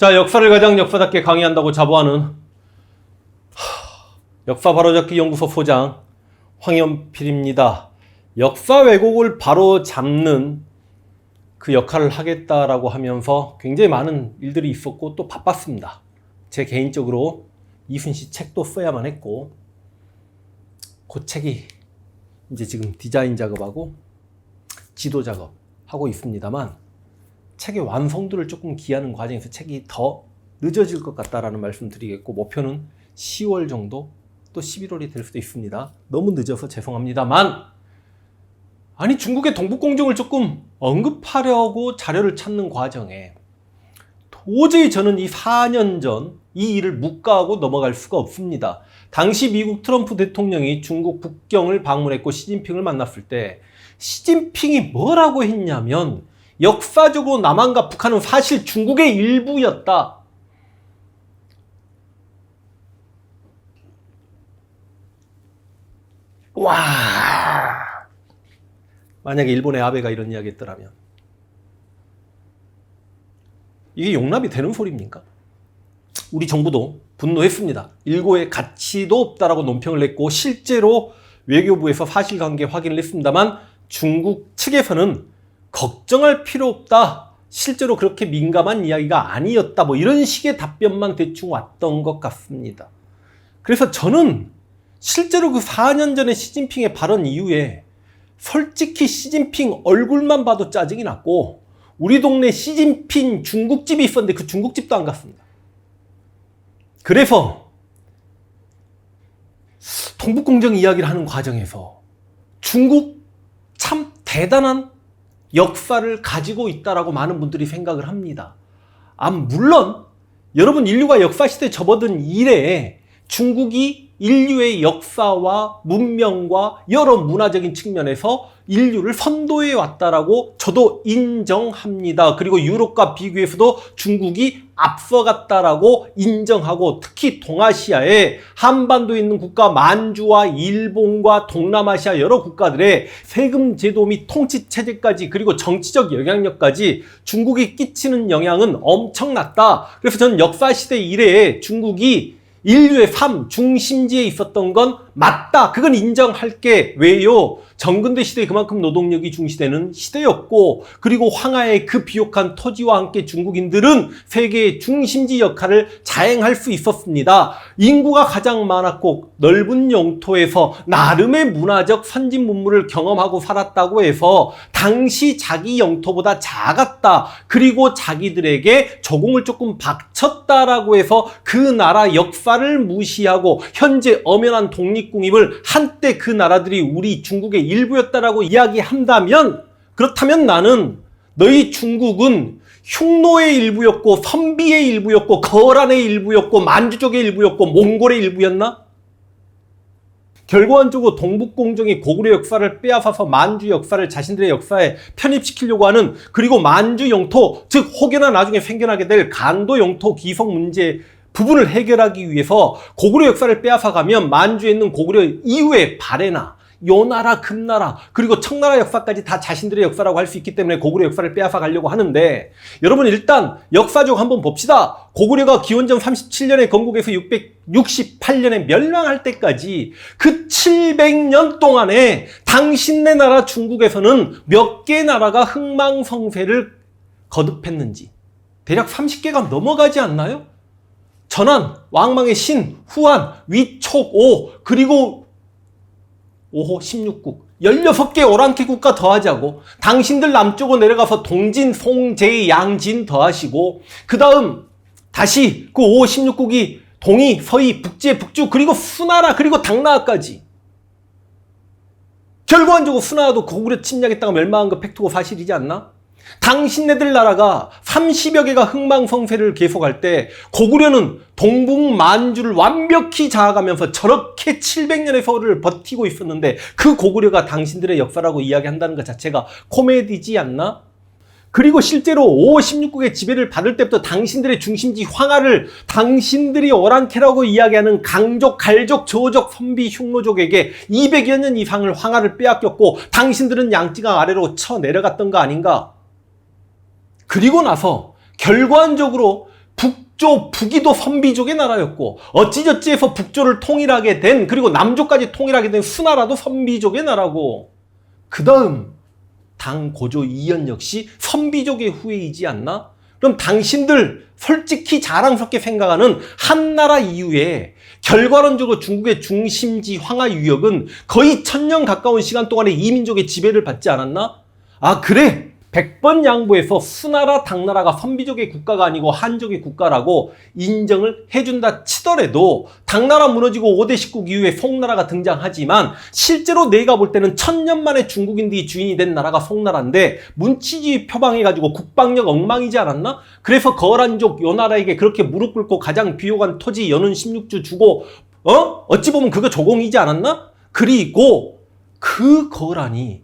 자, 역사를 가장 역사답게 강의한다고 자부하는 하, 역사 바로잡기 연구소 소장 황현필입니다. 역사 왜곡을 바로 잡는 그 역할을 하겠다라고 하면서 굉장히 많은 일들이 있었고 또 바빴습니다. 제 개인적으로 이순시 책도 써야만 했고 그 책이 이제 지금 디자인 작업하고 지도 작업 하고 있습니다만 책의 완성도를 조금 기하는 과정에서 책이 더 늦어질 것 같다라는 말씀 드리겠고 목표는 10월 정도 또 11월이 될 수도 있습니다. 너무 늦어서 죄송합니다만 아니 중국의 동북공정을 조금 언급하려고 자료를 찾는 과정에 도저히 저는 이 4년 전 이 일을 묵과하고 넘어갈 수가 없습니다. 당시 미국 트럼프 대통령이 중국 북경을 방문했고 시진핑을 만났을 때 시진핑이 뭐라고 했냐면 역사적으로 남한과 북한은 사실 중국의 일부였다. 와. 만약에 일본의 아베가 이런 이야기 했더라면 이게 용납이 되는 소리입니까? 우리 정부도 분노했습니다. 일고의 가치도 없다라고 논평을 냈고 실제로 외교부에서 사실관계 확인을 했습니다만 중국 측에서는 걱정할 필요 없다. 실제로 그렇게 민감한 이야기가 아니었다. 뭐 이런 식의 답변만 대충 왔던 것 같습니다. 그래서 저는 실제로 그 4년 전에 시진핑의 발언 이후에 솔직히 시진핑 얼굴만 봐도 짜증이 났고 우리 동네 시진핑 중국집이 있었는데 그 중국집도 안 갔습니다. 그래서 동북공정 이야기를 하는 과정에서 중국 참 대단한 역사를 가지고 있다라고 많은 분들이 생각을 합니다. 아, 물론 여러분 인류가 역사 시대에 접어든 이래에 중국이 인류의 역사와 문명과 여러 문화적인 측면에서 인류를 선도해 왔다라고 저도 인정합니다. 그리고 유럽과 비교해서도 중국이 앞서갔다라고 인정하고 특히 동아시아에 한반도에 있는 국가 만주와 일본과 동남아시아 여러 국가들의 세금 제도 및 통치 체제까지 그리고 정치적 영향력까지 중국이 끼치는 영향은 엄청났다. 그래서 저는 역사 시대 이래에 중국이 인류의 삶 중심지에 있었던 건 맞다. 그건 인정할게. 왜요? 정근대 시대에 그만큼 노동력이 중시되는 시대였고, 그리고 황하의 그 비옥한 토지와 함께 중국인들은 세계의 중심지 역할을 자행할 수 있었습니다. 인구가 가장 많았고, 넓은 영토에서 나름의 문화적 선진 문물을 경험하고 살았다고 해서, 당시 자기 영토보다 작았다. 그리고 자기들에게 조공을 조금 박쳤다라고 해서 그 나라 역사를 무시하고, 현재 엄연한 독립국임을 한때 그 나라들이 우리 중국의 일부였다라고 이야기한다면 그렇다면 나는 너희 중국은 흉노의 일부였고 선비의 일부였고 거란의 일부였고 만주족의 일부였고 몽골의 일부였나? 결과적으로 동북공정이 고구려 역사를 빼앗아서 만주 역사를 자신들의 역사에 편입시키려고 하는 그리고 만주 영토 즉 혹여나 나중에 생겨나게 될 간도 영토 기성 문제 부분을 해결하기 위해서 고구려 역사를 빼앗아 가면 만주에 있는 고구려 이후의 발해나 요나라, 금나라, 그리고 청나라 역사까지 다 자신들의 역사라고 할 수 있기 때문에 고구려 역사를 빼앗아 가려고 하는데 여러분 일단 역사적 한번 봅시다. 고구려가 기원전 37년에 건국에서 668년에 멸망할 때까지 그 700년 동안에 당신네 나라 중국에서는 몇 개 나라가 흥망성쇠를 거듭했는지 대략 30개가 넘어가지 않나요? 전환, 왕망의 신, 후한, 위촉, 오, 그리고 5호 16국. 16개 오랑캐 국가 더하자고. 당신들 남쪽으로 내려가서 동진, 송제, 양진 더하시고. 그 다음 다시 그 5호 16국이 동이, 서희, 북제, 북주 그리고 수나라 그리고 당나라까지. 결과적으로 수나라도 고구려 침략했다가 멸망한 거 팩트고 사실이지 않나? 당신네들 나라가 30여 개가 흥망성쇠를 계속할 때 고구려는 동북 만주를 완벽히 장악하면서 저렇게 700년의 서울을 버티고 있었는데 그 고구려가 당신들의 역사라고 이야기한다는 것 자체가 코미디지 않나? 그리고 실제로 5, 16국의 지배를 받을 때부터 당신들의 중심지 황하를 당신들이 오랑캐라고 이야기하는 강족, 갈족, 저족, 선비, 흉노족에게 200여 년 이상을 황하를 빼앗겼고 당신들은 양지강 아래로 쳐 내려갔던 거 아닌가? 그리고 나서 결과적으로 북 북조 북이도 선비족의 나라였고 어찌저찌해서 북조를 통일하게 된 그리고 남조까지 통일하게 된 수나라도 선비족의 나라고 그 다음 당 고조 이연 역시 선비족의 후예이지 않나? 그럼 당신들 솔직히 자랑스럽게 생각하는 한나라 이후에 결과론적으로 중국의 중심지 황하 유역은 거의 천년 가까운 시간 동안에 이민족의 지배를 받지 않았나? 아 그래 백번 양보해서 수나라 당나라가 선비족의 국가가 아니고 한족의 국가라고 인정을 해준다 치더라도 당나라 무너지고 5대 19 이후에 송나라가 등장하지만 실제로 내가 볼 때는 천년 만에 중국인들이 주인이 된 나라가 송나라인데 문치주의 표방해가지고 국방력 엉망이지 않았나? 그래서 거란족 요 나라에게 그렇게 무릎 꿇고 가장 비호한 토지 연운 16주 주고 어? 어찌 보면 그거 조공이지 않았나? 그리고 그 거란이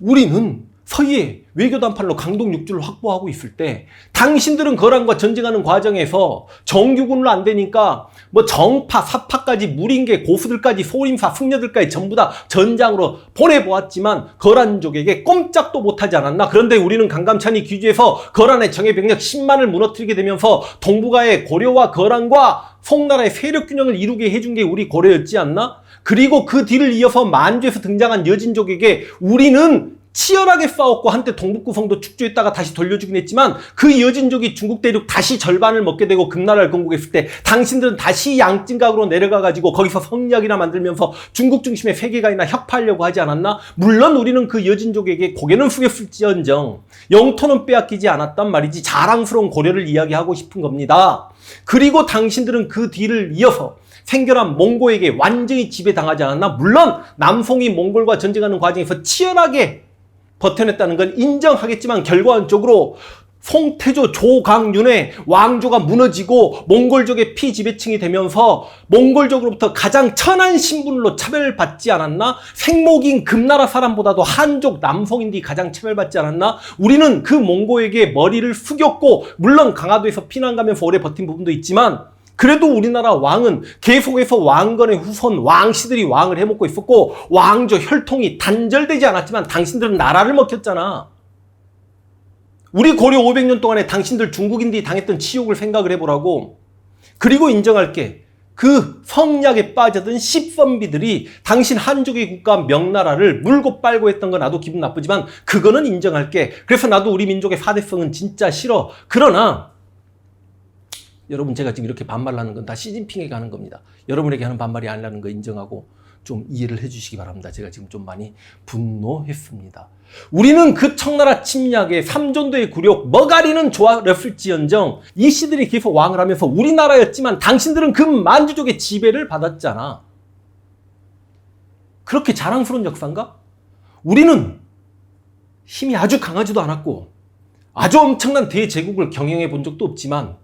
우리는 서희의 외교 단팔로 강동 육주를 확보하고 있을 때 당신들은 거란과 전쟁하는 과정에서 정규군으로 안 되니까 뭐 정파, 사파까지 무린계, 고수들까지 소림사, 승려들까지 전부 다 전장으로 보내보았지만 거란족에게 꼼짝도 못하지 않았나? 그런데 우리는 강감찬이 귀주해서 거란의 정예 병력 10만을 무너뜨리게 되면서 동북아의 고려와 거란과 송나라의 세력 균형을 이루게 해준 게 우리 고려였지 않나? 그리고 그 뒤를 이어서 만주에서 등장한 여진족에게 우리는 치열하게 싸웠고 한때 동북구성도 축조했다가 다시 돌려주긴 했지만 그 여진족이 중국 대륙 다시 절반을 먹게 되고 금나라를 건국했을 때 당신들은 다시 양진각으로 내려가 가지고 거기서 성리학이나 만들면서 중국 중심의 세계관이나 혁파하려고 하지 않았나? 물론 우리는 그 여진족에게 고개는 숙였을지언정 영토는 빼앗기지 않았단 말이지 자랑스러운 고려를 이야기하고 싶은 겁니다. 그리고 당신들은 그 뒤를 이어서 생겨난 몽고에게 완전히 지배당하지 않았나? 물론 남송이 몽골과 전쟁하는 과정에서 치열하게 버텨냈다는 건 인정하겠지만 결과적으로 송태조 조강윤의 왕조가 무너지고 몽골족의 피지배층이 되면서 몽골족으로부터 가장 천한 신분으로 차별받지 않았나? 생목인 금나라 사람보다도 한족 남성인들이 가장 차별받지 않았나? 우리는 그 몽고에게 머리를 숙였고 물론 강화도에서 피난 가면서 오래 버틴 부분도 있지만 그래도 우리나라 왕은 계속해서 왕건의 후손 왕씨들이 왕을 해먹고 있었고 왕조 혈통이 단절되지 않았지만 당신들은 나라를 먹혔잖아. 우리 고려 500년 동안에 당신들 중국인들이 당했던 치욕을 생각을 해보라고. 그리고 인정할게. 그 성약에 빠져든 십선비들이 당신 한족의 국가 명나라를 물고 빨고 했던 건 나도 기분 나쁘지만 그거는 인정할게. 그래서 나도 우리 민족의 사대성은 진짜 싫어. 그러나 여러분 제가 지금 이렇게 반말하는 건 다 시진핑에게 하는 겁니다. 여러분에게 하는 반말이 아니라는 거 인정하고 좀 이해를 해주시기 바랍니다. 제가 지금 좀 많이 분노했습니다. 우리는 그 청나라 침략에 삼전도의 굴욕, 머가리는 좋아렸을지언정 이 씨들이 계속 왕을 하면서 우리나라였지만 당신들은 그 만주족의 지배를 받았잖아. 그렇게 자랑스러운 역사인가? 우리는 힘이 아주 강하지도 않았고 아주 엄청난 대제국을 경영해 본 적도 없지만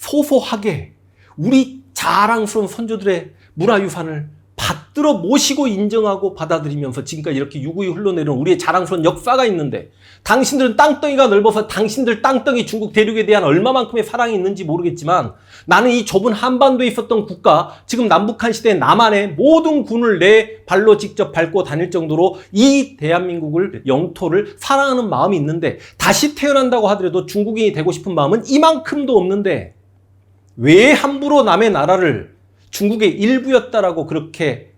소소하게 우리 자랑스러운 선조들의 문화유산을 받들어 모시고 인정하고 받아들이면서 지금까지 이렇게 유구히 흘러내려온 우리의 자랑스러운 역사가 있는데 당신들은 땅덩이가 넓어서 당신들 땅덩이 중국 대륙에 대한 얼마만큼의 사랑이 있는지 모르겠지만 나는 이 좁은 한반도에 있었던 국가 지금 남북한 시대 남한의 모든 군을 내 발로 직접 밟고 다닐 정도로 이 대한민국을 영토를 사랑하는 마음이 있는데 다시 태어난다고 하더라도 중국인이 되고 싶은 마음은 이만큼도 없는데 왜 함부로 남의 나라를 중국의 일부였다라고 그렇게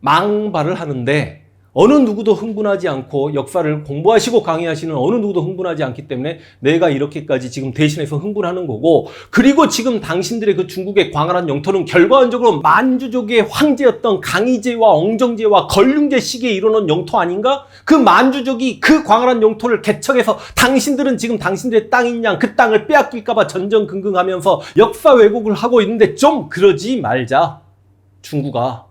망발을 하는데 어느 누구도 흥분하지 않고 역사를 공부하시고 강의하시는 어느 누구도 흥분하지 않기 때문에 내가 이렇게까지 지금 대신해서 흥분하는 거고 그리고 지금 당신들의 그 중국의 광활한 영토는 결과적으로 만주족의 황제였던 강희제와 엉정제와 걸륜제 시기에 이루는 영토 아닌가? 그 만주족이 그 광활한 영토를 개척해서 당신들은 지금 당신들의 땅인 양 그 땅을 빼앗길까봐 전전긍긍하면서 역사 왜곡을 하고 있는데 좀 그러지 말자 중국아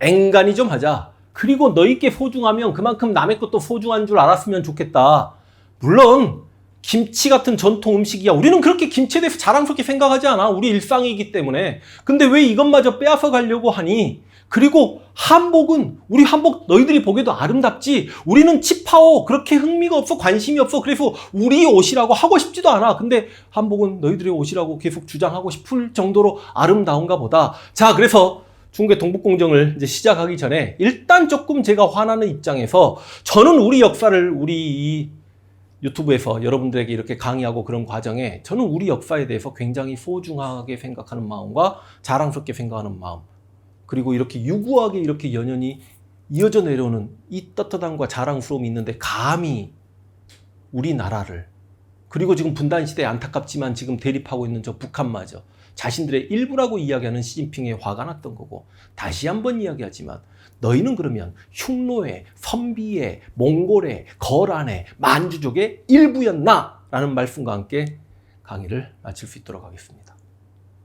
앵간히 좀 하자. 그리고 너희께 소중하면 그만큼 남의 것도 소중한 줄 알았으면 좋겠다. 물론 김치 같은 전통 음식이야. 우리는 그렇게 김치에 대해서 자랑스럽게 생각하지 않아. 우리 일상이기 때문에. 근데 왜 이것마저 빼앗아 가려고 하니? 그리고 한복은 우리 한복 너희들이 보기에도 아름답지. 우리는 치파오 그렇게 흥미가 없어 관심이 없어. 그래서 우리 옷이라고 하고 싶지도 않아. 근데 한복은 너희들의 옷이라고 계속 주장하고 싶을 정도로 아름다운가 보다. 자, 그래서 중국의 동북공정을 이제 시작하기 전에 일단 조금 제가 화나는 입장에서 저는 우리 역사를 우리 이 유튜브에서 여러분들에게 이렇게 강의하고 그런 과정에 저는 우리 역사에 대해서 굉장히 소중하게 생각하는 마음과 자랑스럽게 생각하는 마음 그리고 이렇게 유구하게 이렇게 연연히 이어져 내려오는 이 떳떳함과 자랑스러움이 있는데 감히 우리나라를 그리고 지금 분단 시대에 안타깝지만 지금 대립하고 있는 저 북한마저 자신들의 일부라고 이야기하는 시진핑에 화가 났던 거고 다시 한번 이야기하지만 너희는 그러면 흉노의, 선비의, 몽골의, 거란의, 만주족의 일부였나? 라는 말씀과 함께 강의를 마칠 수 있도록 하겠습니다.